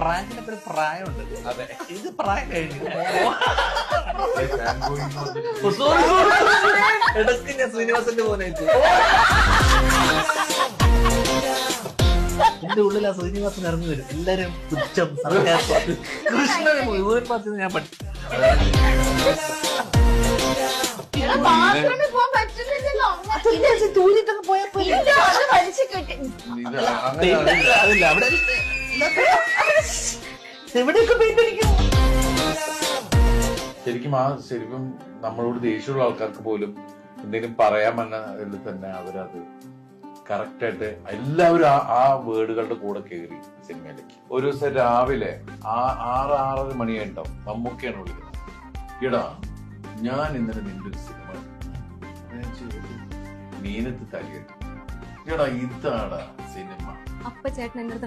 പ്രാങ്കിനൊക്കെ ഒരു പ്രായമുണ്ട്. അതെ. ഇത് പ്രായം കഴിഞ്ഞു. ഇടയ്ക്ക് ഞാൻ ശ്രീനിവാസന്റെ പോലെ എന്റെ ഉള്ളിൽ ആ ശ്രീനിവാസൻ ഇറങ്ങി വരും. എല്ലാരും പുച്ഛം സർക്കാർ കൃഷ്ണൻ മുഴുവൻ പാർട്ടി ഞാൻ പഠിച്ചു തൂരിട്ടൊക്കെ പോയപ്പോ അതില്ല. അവിടെ എവിടെയൊക്കെ പെയിന്റ് അടിക്കും ശരിക്കും ആ ശരിക്കും നമ്മളോട് ദേഷ്യമുള്ള ആൾക്കാർക്ക് പോലും എന്തെങ്കിലും പറയാൻ വന്നതിൽ തന്നെ അവരത് കറക്റ്റായിട്ട് എല്ലാവരും ആ ആ വേർഡുകളുടെ കൂടെ കയറി സിനിമയിലേക്ക്. ഒരു ദിവസം രാവിലെ ആ ആറ് ആറര മണിയായിട്ടുണ്ടാവും. മമ്മൂക്കയാണ് വിളിക്കുന്നത്. ഇടാ ഞാൻ ഇന്നലെ നിന്റെ ഒരു സിനിമ കണ്ടു." ഞാൻ ചോദിച്ചു, മീനത്ത് തലിയിട്ടു ഇടാ ഇതാടാ സിനിമ. അപ്പ ചേട്ടൻ എന്റെ